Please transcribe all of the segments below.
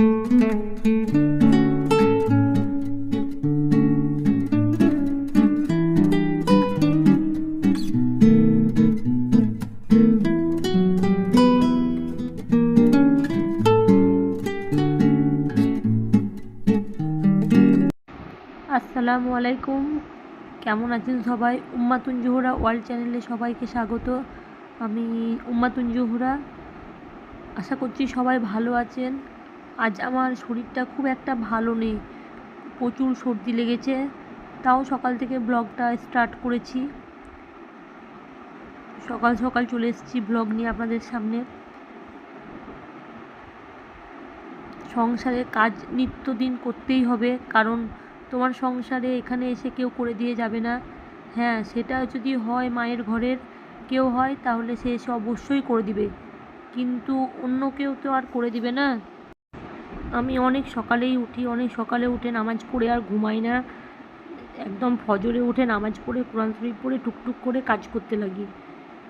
আসসালামু আলাইকুম। কেমন আছেন সবাই? উম্মাতুন জোহরা ওয়ার্ল্ড চ্যানেলে সবাইকে স্বাগত। আমি উম্মাতুন জোহরা। আশা করছি সবাই ভালো আছেন। আজ আমার শরীরটা খুব একটা ভালো নেই। প্রচুর সর্দি লেগেছে। তাও সকাল থেকে ব্লগটা স্টার্ট করেছি। সকাল সকাল চলে এসেছি ব্লগ নিয়ে আপনাদের সামনে। সংসারে কাজ নিত্যদিন করতেই হবে, কারণ তোমার সংসারে এখানে এসে কেউ করে দিয়ে যাবে না। হ্যাঁ সেটা যদি হয় মায়ের ঘরের, কেউ হয় তাহলে সে এসে অবশ্যই করে দিবে। কিন্তু অন্য কেউ তো আর করে দিবে না। আমি অনেক সকালেই উঠি, অনেক সকালে উঠে নামাজ পড়ে আর ঘুমাই না। একদম ফজরে উঠে নামাজ পড়ে, কোরআন শরীফ পড়ে, টুকটুক করে কাজ করতে লাগি।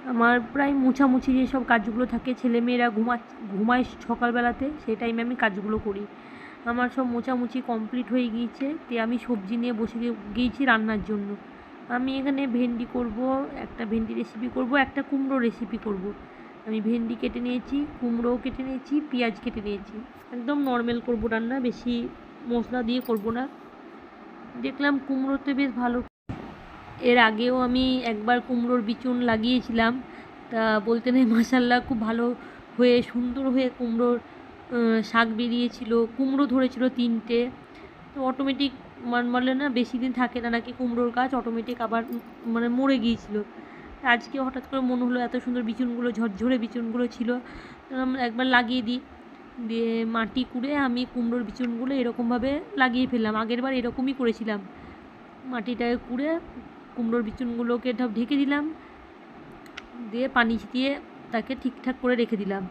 আমার প্রায় মুছামুছি যেসব কাজগুলো থাকে, ছেলেমেয়েরা ঘুমা, ঘুমায় সকালবেলাতে, সেই টাইমে আমি কাজগুলো করি। আমার সব মোছামুছি কমপ্লিট হয়ে গিয়েছে, তে আমি সবজি নিয়ে বসে গিয়ে- গিয়েছি রান্নার জন্য। আমি এখানে ভেন্ডি করব, একটা ভেন্ডি রেসিপি করব, একটা কুমড়ো রেসিপি করব। আমি ভেন্ডি কেটে নিয়েছি, কুমড়োও কেটে নিয়েছি, পেঁয়াজ কেটে নিয়েছি। একদম নর্মাল করব রান্না, বেশি মশলা দিয়ে করব না। দেখলাম কুমড়োতে বেশ ভালো এর আগেও আমি একবার কুমড়োর বিচুন লাগিয়েছিলাম। তা বলতে নেই মাসাল্লাহ খুব ভালো হয়ে, সুন্দর হয়ে কুমড়োর শাক বেরিয়েছিল। কুমড়ো ধরেছিল তিনটে। তো অটোমেটিক বলে না বেশি দিন থাকে না, নাকি কুমড়োর গাছ অটোমেটিক আবার মানে মরে গিয়েছিল। আজকে হঠাৎ করে মনে হলো এত সুন্দর বিচুনগুলো, ঝরঝরে বিচুনগুলো ছিল। একবার লাগিয়ে দিই। দিয়ে মাটি কুড়ে আমি কুমড়োর বিচুনগুলো এরকমভাবে লাগিয়ে ফেললাম। আগের বার এরকমই করেছিলাম। মাটিটাকে কুড়ে কুমড়োর বিচুনগুলোকে ঢাক ঢেকে দিলাম। দিয়ে পানি ছিটিয়ে তাকে ঠিকঠাক করে রেখে দিলাম।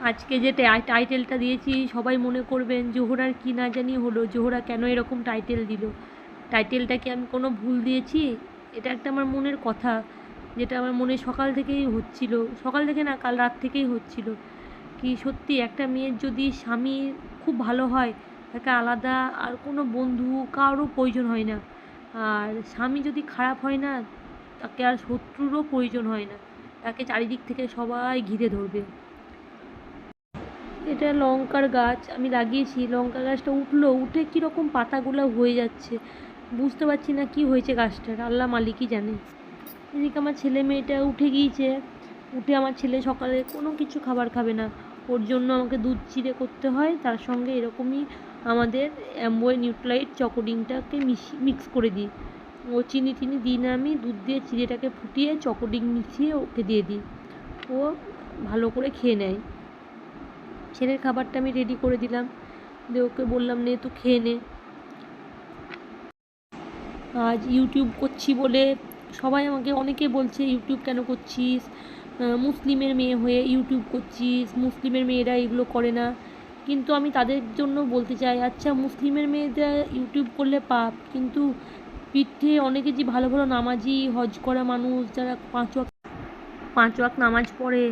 আজকে যে টাই- টাইটেলটা দিয়েছি, সবাই মনে করবেন জোহরার কি না জানি হলো। জোহরা কেন এরকম টাইটেল দিল? টাইটেলটা কি আমি কোনো ভুল দিয়েছি? এটা একটা আমার মনের কথা, যেটা আমার মনে সকাল থেকেই হচ্ছিল। সকাল থেকে না, কাল রাত থেকেই হচ্ছিল। কি সত্যি একটা মেয়ের যদি স্বামী খুব ভালো হয়, তাকে আলাদা আর কোনো বন্ধু কারও প্রয়োজন হয় না। আর স্বামী যদি খারাপ হয় না, তাকে আর শত্রুরও প্রয়োজন হয় না। তাকে চারিদিক থেকে সবাই ঘিরে ধরবে। এটা লঙ্কার গাছ, আমি লাগিয়েছি। লঙ্কা গাছটা উঠল, উঠে কীরকম পাতাগুলো হয়ে যাচ্ছে। বুঝতে পারছি না কি হয়েছে গাছটার আল্লাহ মালিকই জানে। এদিকে আমার ছেলে মেয়েটা উঠে গিয়েছে। উঠে আমার ছেলে সকালে কোনো কিছু খাবার খাবে না। ওর জন্য আমাকে দুধ চিড়ে করতে হয়। তার সঙ্গে এরকমই আমাদের অ্যাম্বয় নিউট্রাইট চকোডিংটাকে মিশি, মিক্স করে দিই। ও চিনি টিনি দিই না আমি। দুধ দিয়ে চিড়েটাকে ফুটিয়ে চকোডিং মিশিয়ে ওকে দিয়ে দিই। ও ভালো করে খেয়ে নেয়। ছেলের খাবারটা আমি রেডি করে দিলাম। দিয়ে ওকে বললাম, নে, তুই খেয়ে নে। আজ ইউটিউব করছি বলে সবাই আমাকে অনেকে বলছে ইউটিউব কেন করছিস? মুসলিমের মেয়ে হয়ে ইউটিউব করছিস, মুসলিমের মেয়েরা এগুলো করে না। কিন্তু আমি তাদের জন্য বলতে চাই আচ্ছা মুসলিমের মেয়েরা ইউটিউব করলে পাপ, কিন্তু পিঠে অনেকে যে ভালো ভালো নামাজি, হজ করা মানুষ, যারা পাঁচ ওয়াক পাঁচ ওয়াক নামাজ পড়ে,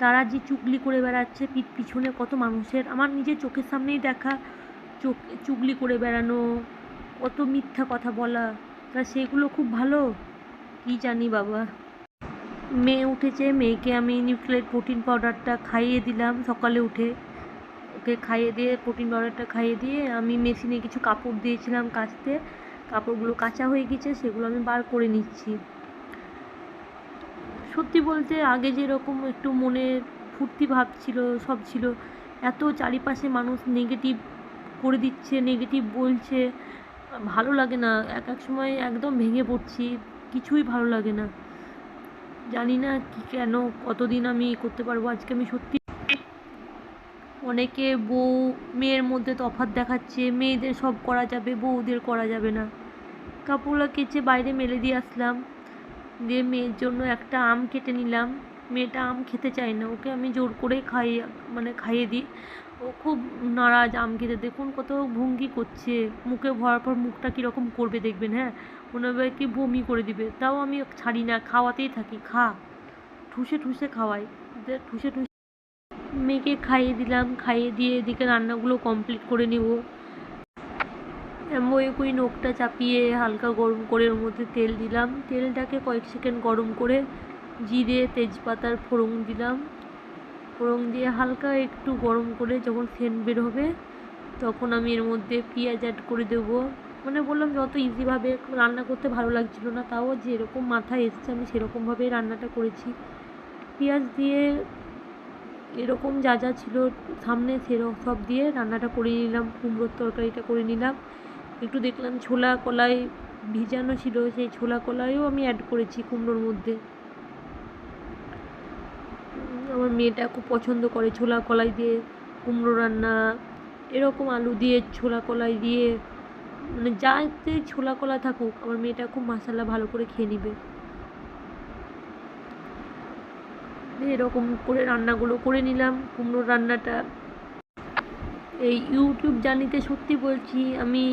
তারা যে চুগলি করে বেড়াচ্ছে, পিঠ পিছনে কত মানুষের। আমার নিজের চোখের সামনেই দেখা চোখ, চুগলি করে বেড়ানো কত মিথ্যা কথা বলা। তা সেগুলো খুব ভালো? কি জানি বাবা। মেয়ে উঠেছে, মেয়েকে আমি নিউক্লিয়ার প্রোটিন পাউডারটা খাইয়ে দিলাম সকালে উঠে। ওকে খাইয়ে দিয়ে প্রোটিন পাউডারটা খাইয়ে দিয়ে আমি মেশিনে কিছু কাপড় দিয়েছিলাম কাচতে। কাপড়গুলো কাঁচা হয়ে গেছে, সেগুলো আমি বার করে নিচ্ছি। সত্যি বলতে আগে যেরকম একটু মনে ফুর্তি ভাব ছিল, সব ছিল। এত চারিপাশে মানুষ নেগেটিভ করে দিচ্ছে নেগেটিভ বলছে। ভালো লাগে না। এক এক সময় একদম ভেঙে পড়ছি, কিছুই ভালো লাগে না। জানি না কি কেন, কতদিন আমি করতে পারব? আজকে আমি সত্যি অনেকে বউ, মেয়ের মধ্যে তফাৎ দেখাচ্ছে, মেয়েদের সব করা যাবে, বউদের করা যাবে না। কাপড়গুলো কেচে বাইরে মেলে দিয়ে আসলাম। দিয়ে মেয়ের জন্য একটা আম কেটে নিলাম। মেয়েটা আম খেতে চায় না, ওকে আমি জোর করে খাইয়ে মানে খাইয়ে দিই। ও খুব নারাজ, আম খেতে। দেখুন কত ভঙ্গি করছে। মুখে ভরার পর মুখটা কীরকম করবে দেখবেন হ্যাঁ? মনে হবে কি বমি করে দিবে। তাও আমি ছাড়ি না, খাওয়াতেই থাকি। খা। ঠুসে ঠুসে খাওয়াই। ঠুসে ঠুসে মেয়েকে খাইয়ে দিলাম, খাইয়ে দিয়ে এদিকে রান্নাগুলো কমপ্লিট করে নেব। কুই নোকটা চাপিয়ে হালকা গরম করে ওর মধ্যে তেল দিলাম। তেলটাকে কয়েক সেকেন্ড গরম করে জিরে, তেজপাতার ফোড়ন দিলাম। ফোড়ন দিয়ে হালকা একটু গরম করে যখন সেন্ট বের হবে, তখন আমি এর মধ্যে পেঁয়াজ অ্যাড করে দেবো। মানে বললাম যত ইজিভাবে রান্না করতে ভালো লাগছিল না, তাও যেরকম মাথায় এসছে আমি সেরকমভাবেই রান্নাটা করেছি। পেঁয়াজ দিয়ে এরকম যা যা ছিল সামনে সেরকম সব দিয়ে রান্নাটা করে নিলাম, কুমড়োর তরকারিটা করে নিলাম। একটু দেখলাম ছোলা কলাই ভিজানো ছিল, সেই ছোলা কলাইও আমি অ্যাড করেছি কুমড়োর মধ্যে। আমার মেয়েটা খুব পছন্দ করে ছোলা কলাই দিয়ে কুমড়ো রান্না, এরকম আলু দিয়ে ছোলা কলাই দিয়ে মানে যাতে ছোলা কলা থাকুক, আমার মেয়েটা খুব মশালা ভালো করে খেয়ে নিবে। এরকম করে রান্নাগুলো করে নিলাম, কুমড়োর রান্নাটা। এই ইউটিউব জার্নিতে সত্যি বলছি, আমি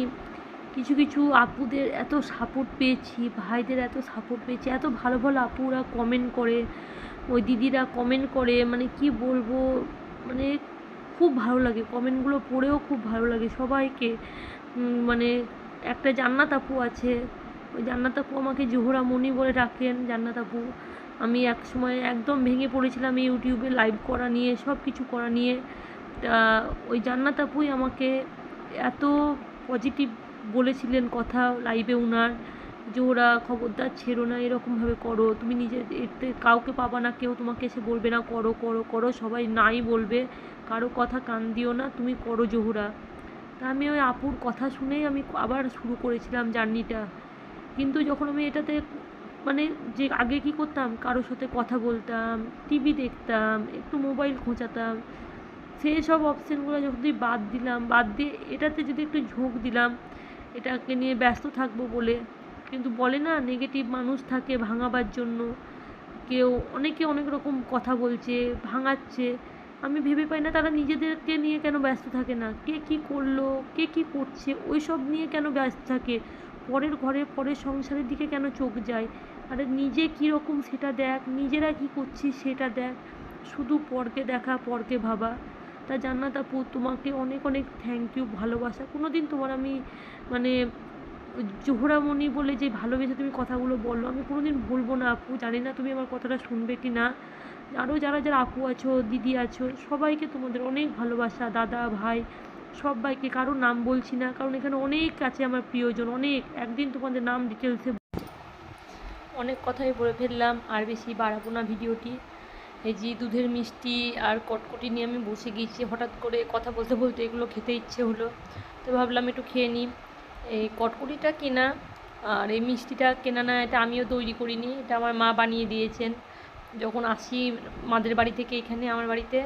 কিছু কিছু আপুদের এত সাপোর্ট পেয়েছি, ভাইদের এত সাপোর্ট পেয়েছি, এত ভালো ভালো আপুরা কমেন্ট করে। ওই দিদিরা কমেন্ট করে মানে কি বলব মানে খুব ভালো লাগে। কমেন্টগুলো পড়েও খুব ভালো লাগে সবাইকে। মানে একটা জান্নাত আপু আছে, ওই জান্নাত আপু আমাকে জোহরা মনি বলে ডাকেন। জান্নাত আপু, আমি এক সময় একদম ভেঙে পড়েছিলাম ইউটিউবে লাইভ করা নিয়ে সব কিছু করা নিয়ে। তা ওই জান্নাত আপুই আমাকে এত পজিটিভ বলেছিলেন কথা লাইভে উনার। যে ওরা খবরদার ছেড়ো না, এরকমভাবে করো। তুমি নিজে, এতে কাউকে পাবা না, কেউ তোমাকে এসে বলবে না, করো করো করো, সবাই নাই বলবে। কারও কথা কান দিও না, তুমি করো জহুরা। তা আমি ওই আপুর কথা শুনেই আমি আবার শুরু করেছিলাম জার্নিটা। কিন্তু যখন আমি এটাতে মানে যে আগে কি করতাম, কারোর সাথে কথা বলতাম, টিভি দেখতাম, একটু মোবাইল খোঁচাতাম সেই সব অপশানগুলো যদি বাদ দিলাম, বাদ দিয়ে এটাতে যদি একটু ঝোঁক দিলাম, এটাকে নিয়ে ব্যস্ত থাকব বলে কিন্তু বলে না নেগেটিভ মানুষ থাকে ভাঙাবার জন্য। কেউ অনেকে অনেক রকম কথা বলছে, ভাঙাচ্ছে। আমি ভেবে পাই না তারা নিজেদেরকে নিয়ে কেন ব্যস্ত থাকে না। কে কী করল, কে কী করছে ওই সব নিয়ে কেন ব্যস্ত থাকে? পরের ঘরে, পরের সংসারের দিকে কেন চোখ যায়? আরে নিজে কীরকম সেটা দেখ, নিজেরা কী করছিস সেটা দেখ। শুধু পরকে দেখা, পরকে ভাবা। তা জান্নাত আপু তোমাকে অনেক অনেক থ্যাংক ইউ ভালোবাসা। কোনো দিন তোমার আমি মানে জোহরামণি বলে যে ভালোবেসে তুমি কথাগুলো বলল, আমি কোনো দিন ভুলবো না আপু, জানি না তুমি আমার কথাটা শুনবে কি না। আরও যারা যারা আপু আছো, দিদি আছো, সবাইকে তোমাদের অনেক ভালোবাসা, দাদা, ভাই, সবাইকে, কারও নাম বলছি না, কারণ এখানে অনেক আছে আমার প্রিয়জন, অনেক। একদিন তোমাদের নাম ডিটেলসে অনেক কথাই বলে ফেললাম, আর বেশি বাড়াবো না ভিডিওটি। এই যে দুধের মিষ্টি আর কটকটি নিয়ে আমি বসে গিয়েছি হঠাৎ করে কথা বলতে বলতে এগুলো খেতে ইচ্ছে হলো, তো ভাবলাম একটু খেয়ে নিই। এই কটকটিটা কেনা, আর এই মিষ্টিটা কেনা না, এটা আমিও তৈরি করিনি, এটা আমার মা বানিয়ে দিয়েছেন। যখন আসি মাদের বাড়ি থেকে এখানে, আমার বাড়িতে,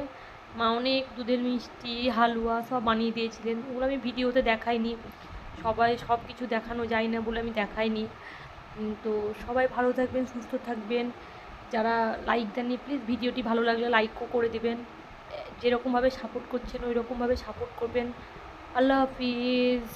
মা অনেক দুধের মিষ্টি, হালুয়া সব বানিয়ে দিয়েছিলেন। ওগুলো আমি ভিডিওতে দেখাইনি, সবাই সব কিছু দেখানো যায় না বলে আমি দেখাইনি। তো সবাই ভালো থাকবেন, সুস্থ থাকবেন। যারা লাইক দেননি প্লিজ ভিডিওটি ভালো লাগলে লাইকও করে দেবেন। যেরকমভাবে সাপোর্ট করছেন ওই রকমভাবে সাপোর্ট করবেন। আল্লাহ হাফিজ।